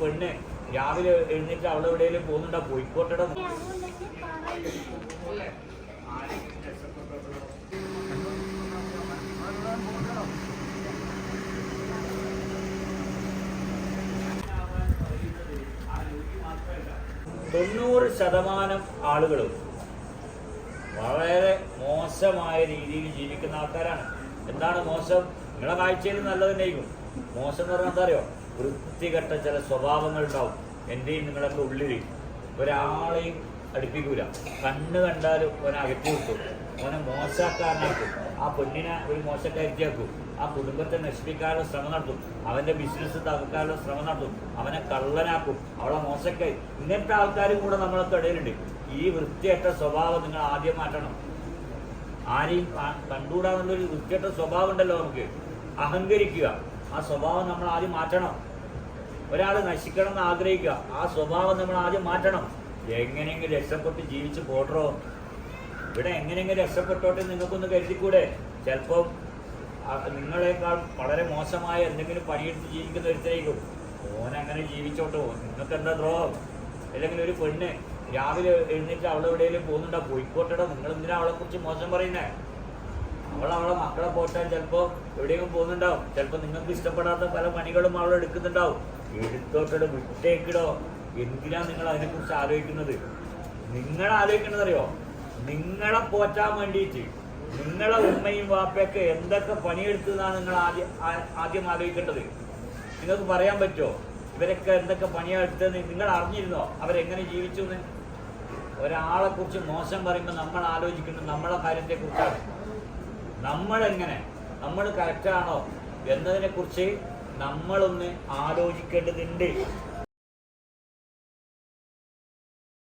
പെണ്ണ് രാവിലെ എഴുന്നേറ്റ് അവിടെ എവിടെയെങ്കിലും പോകുന്നുണ്ടോ? പോയിക്കോട്ടെ തൊണ്ണൂറ് ശതമാനം ആളുകളും വളരെ മോശമായ രീതിയിൽ ജീവിക്കുന്ന ആൾക്കാരാണ്. എന്താണ് മോശം? നിങ്ങളെ കാഴ്ചയിൽ നല്ലതുണ്ടായിരിക്കും മോശം എന്ന് പറഞ്ഞാൽ എന്താ അറിയോ? വൃത്തികെട്ട ചില സ്വഭാവങ്ങൾ ഉണ്ടാവും. എന്റെയും നിങ്ങളൊക്കെ ഉള്ളിൽ ഒരാളെയും അടുപ്പിക്കൂല. കണ്ണ് കണ്ടാലും ഓനെ അകറ്റി കിട്ടും ഓനെ മോശക്കാരനാക്കും. ആ പെണ്ണിനെ ഒരു മോശക്കാരിയാക്കും. ആ കുടുംബത്തെ നശിപ്പിക്കാനുള്ള ശ്രമം നടത്തും. അവന്റെ ബിസിനസ് തകർക്കാനുള്ള ശ്രമം നടത്തും. അവനെ കള്ളനാക്കും. അവളെ മോശക്കാരി. ഇങ്ങനത്തെ ആൾക്കാരും കൂടെ നമ്മളൊക്കെ ഇടയിലുണ്ട്. ഈ വൃത്തിയറ്റ സ്വഭാവം നിങ്ങൾ ആദ്യം മാറ്റണം. ആരെയും കണ്ടുകൂടാന്നുള്ളൊരു വൃത്തിയറ്റ സ്വഭാവം ഉണ്ടല്ലോ നമുക്ക്. അഹങ്കരിക്കുക. ആ സ്വഭാവം നമ്മൾ ആദ്യം മാറ്റണം. ഒരാൾ നശിക്കണം എന്ന് ആഗ്രഹിക്കുക. ആ സ്വഭാവം നമ്മൾ ആദ്യം മാറ്റണം. എങ്ങനെയെങ്കിലും രക്ഷപ്പെട്ട് ജീവിച്ച് പോട്ടോ ഇവിടെ എങ്ങനെയെങ്കിലും രക്ഷപ്പെട്ടോട്ടെ നിങ്ങൾക്കൊന്ന് കരുതിക്കൂടെ? ചിലപ്പോൾ നിങ്ങളെക്കാൾ വളരെ മോശമായ എന്തെങ്കിലും പണിയെടുത്ത് ജീവിക്കുന്ന ഒരുത്തേക്കും ഓൻ അങ്ങനെ ജീവിച്ചോട്ടോ. നിങ്ങൾക്ക് എന്താ ദ്രോഹം? അല്ലെങ്കിൽ ഒരു പെണ്ണ് രാവിലെ എഴുന്നേറ്റ് അവളെവിടെയെങ്കിലും പോകുന്നുണ്ടോ? പോയിക്കോട്ടെടോ. നിങ്ങൾ എന്തിനാ അവളെ കുറിച്ച് മോശം പറയുന്നേ? അവൾ അവളെ മക്കളെ പോറ്റാൻ ചിലപ്പോൾ എവിടെയെങ്കിലും പോകുന്നുണ്ടാവും. ചിലപ്പോ നിങ്ങൾക്ക് ഇഷ്ടപ്പെടാത്ത പല പണികളും അവൾ എടുക്കുന്നുണ്ടാവും. എടുത്തോട്ടോ വിട്ടേക്കിടോ. എന്തിനാ നിങ്ങൾ അതിനെക്കുറിച്ച് ആലോചിക്കുന്നത്? നിങ്ങൾ ആലോചിക്കുന്നത് അറിയോ? നിങ്ങളെ പോറ്റാൻ വേണ്ടിയിട്ട് നിങ്ങളെ ഉമ്മയും വാപ്പയൊക്കെ എന്തൊക്കെ പണിയെടുത്തതാണ് നിങ്ങൾ ആദ്യം ആദ്യം ആലോചിക്കേണ്ടത്? നിങ്ങൾക്ക് പറയാൻ പറ്റുമോ ഇവരൊക്കെ എന്തൊക്കെ പണിയാ എടുത്തതെന്ന് നിങ്ങൾ അറിഞ്ഞിരുന്നോ? അവരെങ്ങനെ ജീവിച്ചു എന്ന് ഒരാളെ കുറിച്ച് മോശം പറയുമ്പോൾ നമ്മൾ ആലോചിക്കുന്നത് നമ്മളെ കാര്യത്തെ കുറിച്ചാണ് നമ്മളെങ്ങനെ? നമ്മൾ കറക്റ്റാണോ എന്നതിനെ കുറിച്ച് നമ്മളൊന്ന് ആലോചിക്കേണ്ടതുണ്ട്.